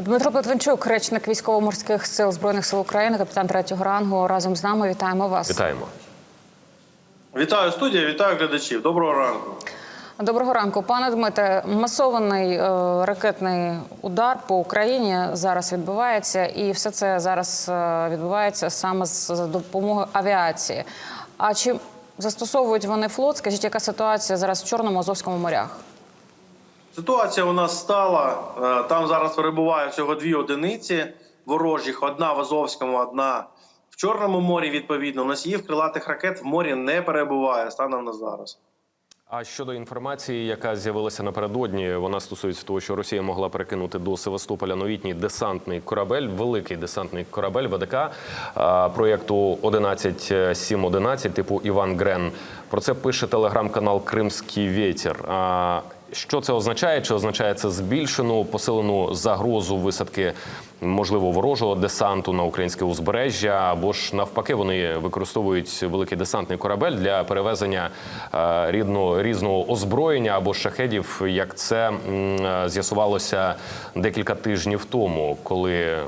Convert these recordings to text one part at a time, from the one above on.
Дмитро Плетвенчук, речник військово-морських сил збройних сил України, капітан третього рангу. Разом з нами вітаємо вас. Вітаємо. Вітаю студія, вітаю глядачів. Доброго ранку. Доброго ранку, пане Дмитре. Масований е, ракетний удар по Україні зараз відбувається, і все це зараз е, відбувається саме з за допомогою авіації. А чи застосовують вони флот? Скажіть, яка ситуація зараз в Чорному Азовському морях? Ситуація у нас стала. е, Там зараз перебуває всього дві одиниці ворожих: одна в Азовському, одна в Чорному морі. Відповідно, носіїв крилатих ракет в морі не перебуває станом на зараз. А щодо інформації, яка з'явилася напередодні, вона стосується того, що Росія могла перекинути до Севастополя новітній десантний корабель, великий десантний корабель ВДК а, проєкту 11711 типу Іван Грен. Про це пише телеграм-канал Кримський Вєтір. Що це означає? Чи означає це збільшену посилену загрозу висадки можливо ворожого десанту на українське узбережжя? Або ж навпаки, вони використовують великий десантний корабель для перевезення е, рідного різного озброєння або шахедів, як це з'ясувалося декілька тижнів тому, коли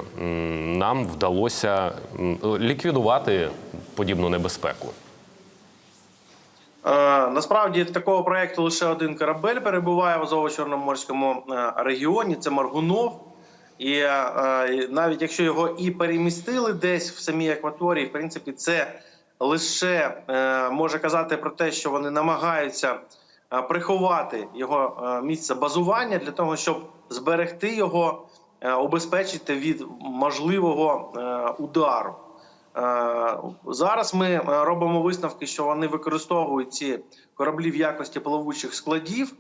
нам вдалося ліквідувати подібну небезпеку. Е, Насправді такого проекту лише один корабель перебуває в Азово-Чорноморському е, регіоні. Це Маргунов. І е, навіть якщо його і перемістили десь в самій акваторії, в принципі, це лише може казати про те, що вони намагаються приховати його місце базування для того, щоб зберегти його, убезпечити від можливого удару. Е, Зараз ми е, робимо висновки, що вони використовують ці кораблі в якості плавучих складів,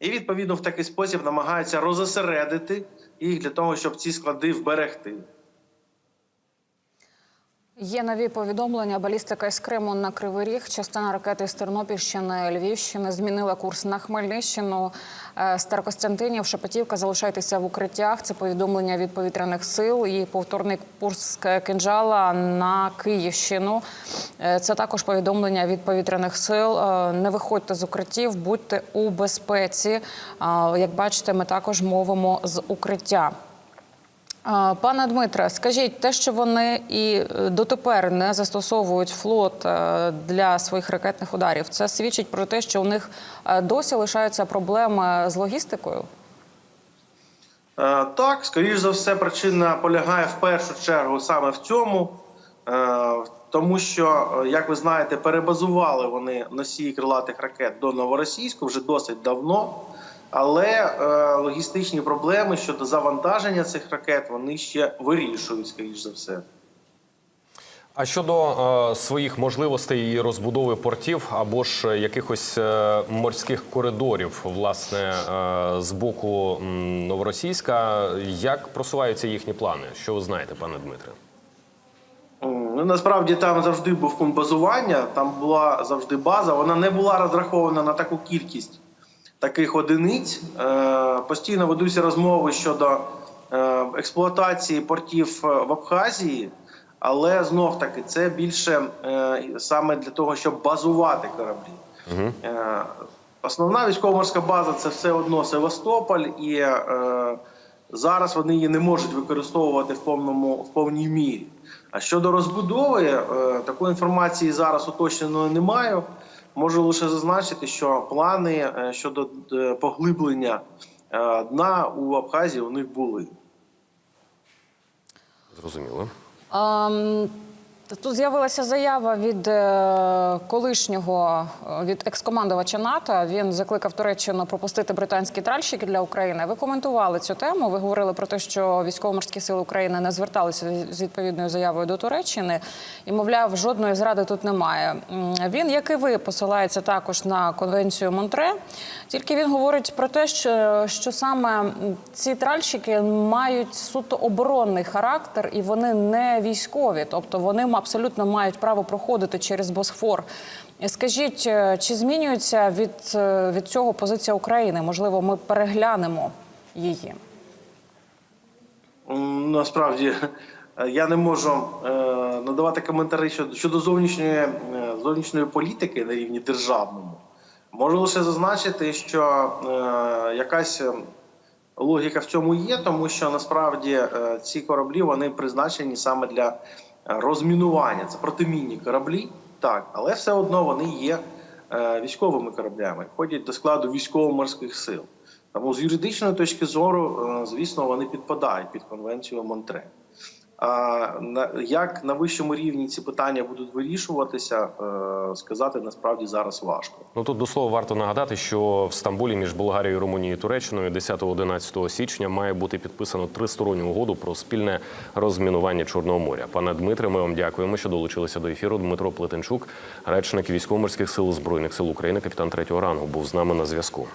і відповідно в такий спосіб намагаються розосередити їх для того, щоб ці склади вберегти. Є нові повідомлення. Балістика із Криму на Кривий Ріг. Частина ракети з Тернопільщини, Львівщини змінила курс на Хмельниччину. Е, Старокостянтинів, Шепетівка. Залишайтеся в укриттях. Це повідомлення від повітряних сил і повторний курс кинджала на Київщину. Е, Це також повідомлення від повітряних сил. Е, Не виходьте з укриттів, будьте у безпеці. Як бачите, ми також мовимо з укриття. Пане Дмитре, скажіть, те, що вони і е, дотепер не застосовують флот е, для своїх ракетних ударів, це свідчить про те, що у них е, досі лишаються проблеми з логістикою? Так, скоріш за все, причина полягає в першу чергу саме в цьому, тому що, як ви знаєте, перебазували вони носії крилатих ракет до Новоросійську вже досить давно. Але е, логістичні проблеми щодо завантаження цих ракет вони ще вирішують, скоріш за все. А щодо е, своїх можливостей і розбудови портів або ж якихось е, морських коридорів, власне, е, з боку м, новоросійська, як просуваються їхні плани? Що ви знаєте, пане Дмитре? Ну, насправді там завжди був пункт базування, там була завжди база. Вона не була розрахована на таку кількість таких одиниць. Е, постійно ведуться розмови щодо е, експлуатації портів е, в Абхазії, але знов таки це більше саме для того, щоб базувати кораблі. Е, Основна військово-морська база це все одно Севастополь, і е, зараз вони її не можуть використовувати в повному в повній мірі. А щодо розбудови, е, такої інформації зараз уточненої не маю. Можу лише зазначити, що плани е, щодо е, поглиблення е, дна у Абхазії у них були. Зрозуміло. Ем, Тут з'явилася заява від е, колишнього е, від екскомандувача НАТО. Він закликав Туреччину пропустити британські тральщики для України. Ви коментували цю тему. Ви говорили про те, що військово-морські сили України не зверталися з відповідною заявою до Туреччини, і мовляв, жодної зради тут немає. Він, як і ви, посилається також на конвенцію Монтре. Тільки він говорить про те, що, що саме ці тральщики мають суто оборонний характер і вони не військові, тобто вони м- абсолютно мають право проходити через Босфор. Скажіть, е, чи змінюється від, е, від цього позиція України? Можливо, ми переглянемо її. Насправді я не можу е, надавати коментарі щодо, зовнішньої, зовнішньої політики на рівні державному. Можу лише зазначити, що якась логіка в цьому є, тому що насправді ці кораблі вони призначені саме для розмінування. Це протимінні кораблі, так, але все одно вони є е, військовими кораблями, входять до складу військово-морських сил. Тому з юридичної точки зору, е, звісно, вони підпадають під конвенцію Монтре. Як на вищому рівні ці питання будуть вирішуватися, е, сказати насправді зараз важко. Ну тут до слова варто нагадати, що в Стамбулі між Болгарією, Румунією і Туреччиною 10-11 січня має бути підписано тристоронню угоду про спільне розмінування Чорного моря. Пане Дмитре, ми вам дякуємо, що долучилися до ефіру. Дмитро Плетенчук, речник військово-морських сил збройних сил України, капітан третього рангу, був з нами на зв'язку.